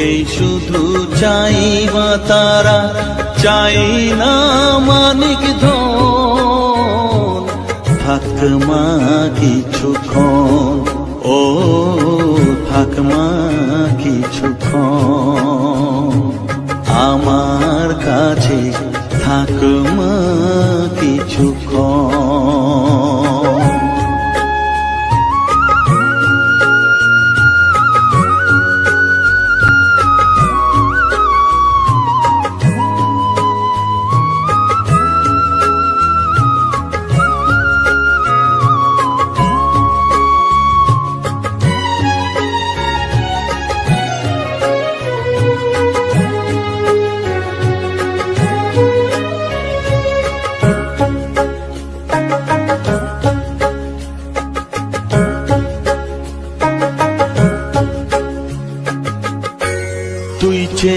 তোকেই শুধু চাই মা তারা, চাই না মানিক ধন। থাক মা কিছুক্ষণ ও, থাক মা কিছুক্ষণ আমার কাছে থাক মা কিছুক্ষণ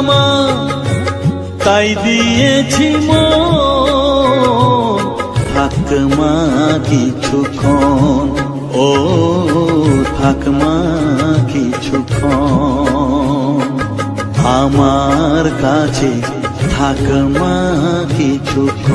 মা তাই দিয়েছি থাক মা কিছুক্ষণ ও, থাক মা কিছুক্ষণ আমার কাছে থাক মা কিছুক্ষণ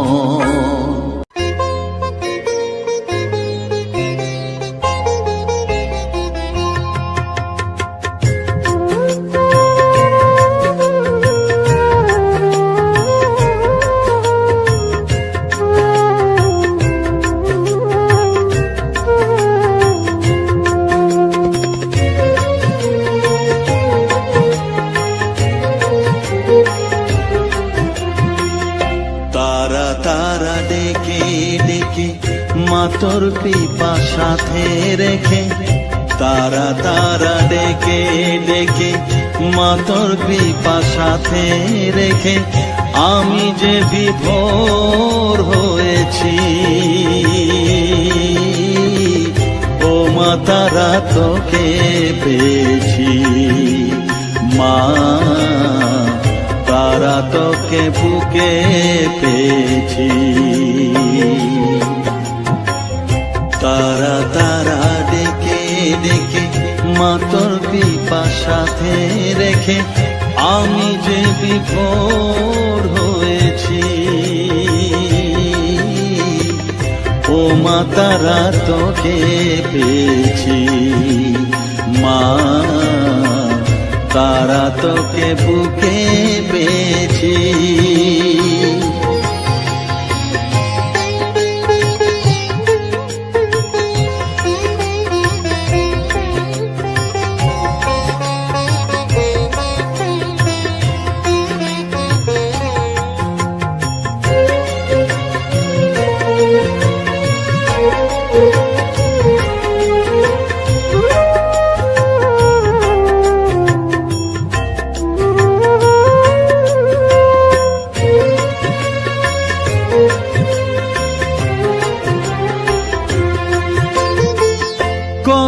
তারা ডেকে ডেকে মাতর কৃপা সাথে রেখে, তারা তারা ডেকে ডেকে মাতর কৃপা সাথে রেখে, আমি যে বিভোর হয়েছি। ও মা, তারা তোকে পেয়েছি। মা তারা তোকে বুকে পেয়েছি। তারা তারা ডেকে ডেকে মাতর সাথে রেখে আমি যে বিভোর হয়েছি। ও মা, তারা তোকে পেয়েছি। মা, তারা তোকে বুকে পেয়েছি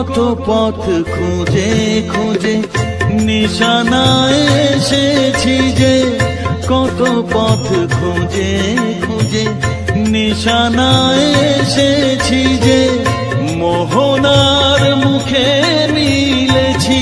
কত পথ খুঁজে খুঁজে নিশানায় এসেছি যে কত পথ খুঁজে খুঁজে নিশানায় এসেছি যে মোহনার মুখে মিলেছি।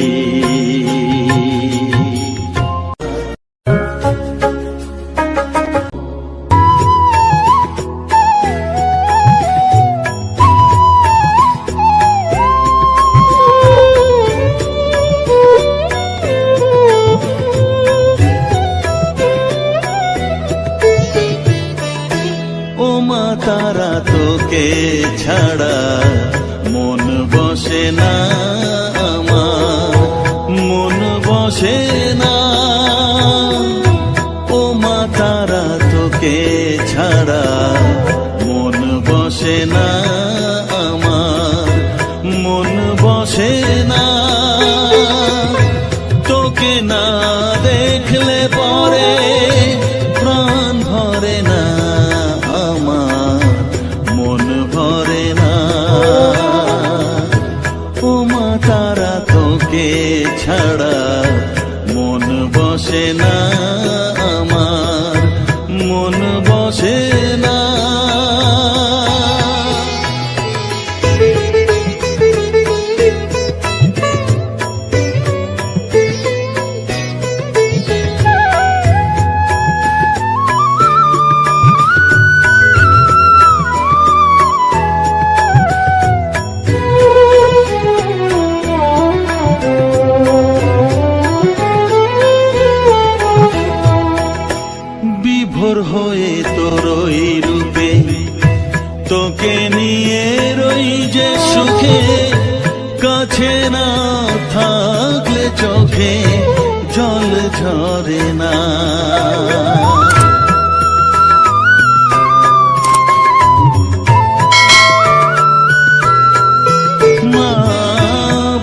ঝরে না।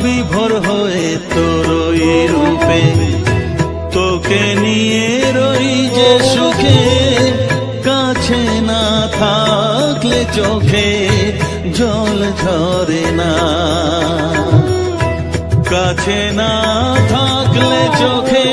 বিভোর তোর তোকে রই যে সুখে, কাছে না থাকলে চোখে জল ঝরে না। কাছে না থাকলে চোখে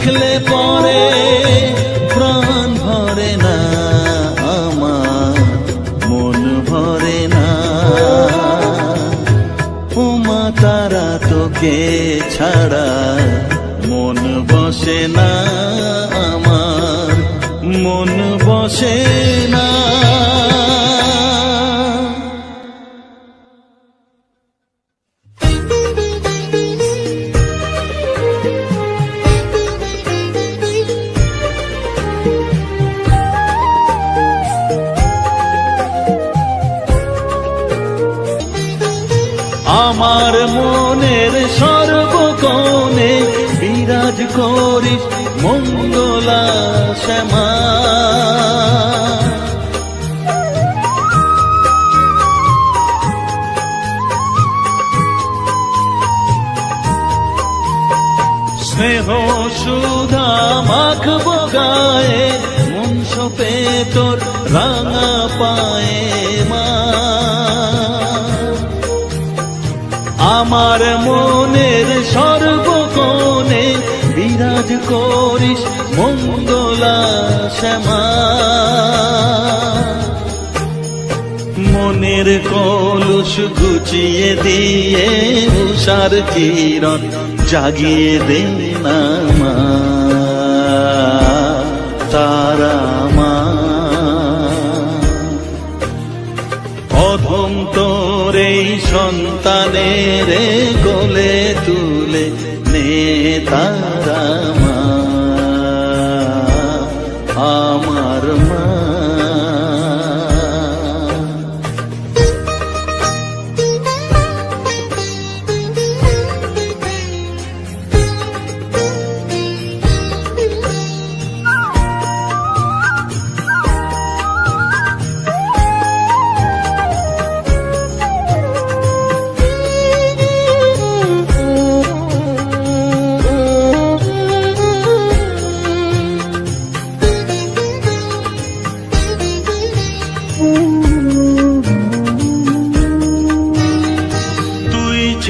দেখলে পরে প্রাণ ভরে না, আমার মন ভরে না। উমা তারা তোকে ছাড়া মন বসে না, আমার মন বসে শ্যামা স্নেহ সুধা মাখব গায়ে মন সপে তোর রাঙা পায়ে মা আমার মনের সর্বকোণে বিরাজ করিস মঙ্গলা শ্যামা মনের কলুষ গুছিয়ে দিয়ে উষার কিরণ জাগিয়ে দে না মা। তারা মা। অধম তোর সন্তানের গোলে তুলে নে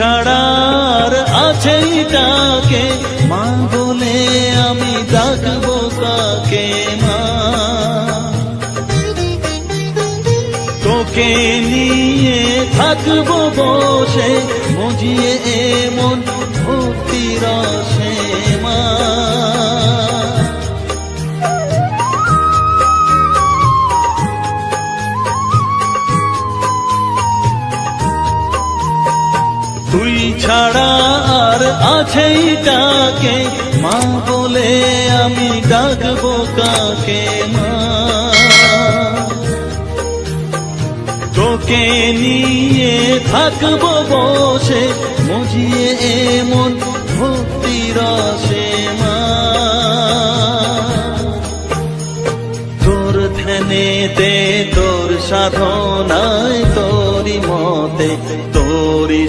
ছাড়ার আছে তাকে। মা বলে আমি ডাকবো তাকে মা? তোকে নিয়ে থাকব বসে, মজিয়ে এমন তাকে মা বলে আমি ডাকবো কাকে, মা? তোকে নিয়ে থাকব বসে, মজিয়ে এমন ভক্তি রসে, মা? তোর ধ্যানেতে, তোর সাধনায় তোরি মতে তোরি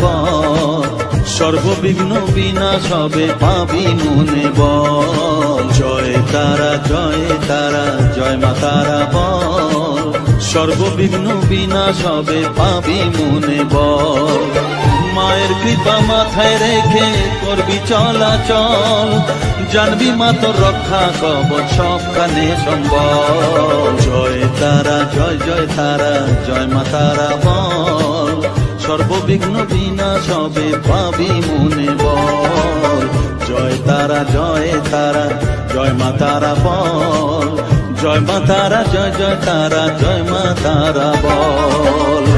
বল। সর্ববিঘ্ন বিনাশ হবে পাবি মনে ব জয় তারা জয় তারা, জয় মা তারা বল। সর্ববিঘ্ন বিনাশ হবে পাবি মনে বল। মায়ের কৃপা মাথায় রেখে করবি চলাচল জানবি মা তোর রক্ষা কবচ সবখানে সম্বল। জয় তারা, জয় জয় তারা, জয় মা তারা বল। সর্ববিঘ্ন বিনাশ হবে পাবি মনে বল। জয় তারা জয় তারা, জয় মা তারা বল। জয় মা তারা, জয় জয় তারা, জয় মা তারা বল।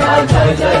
এ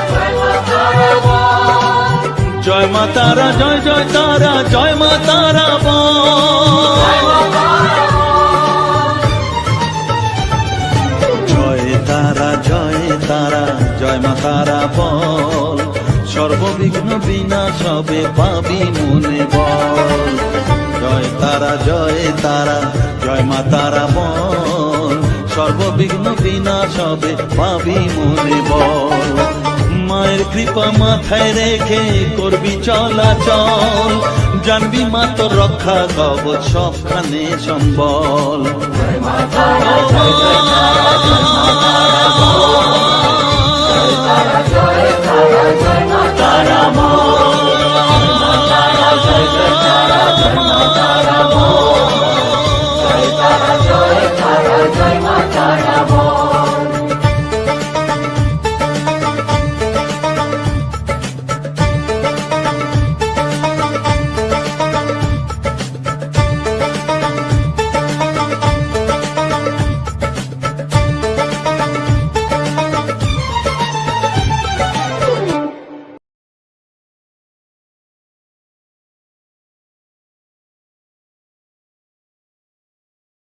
জয় মা তারা, জয় জয় তারা, জয় মা তারা জয় তারা জয় তারা, জয় মা তারা বল। সর্ববিঘ্ন বিনা হবে পাবি মনে বল। জয় তারা জয় তারা, জয় মা তারা বল। সর্ববিঘ্ন বিনা হবে পাবি মনে বল। মায়ের কৃপা মাথায় রেখে করবি চলাচল জানবি মা তো রক্ষা গব সবখানে সম্বল। তারা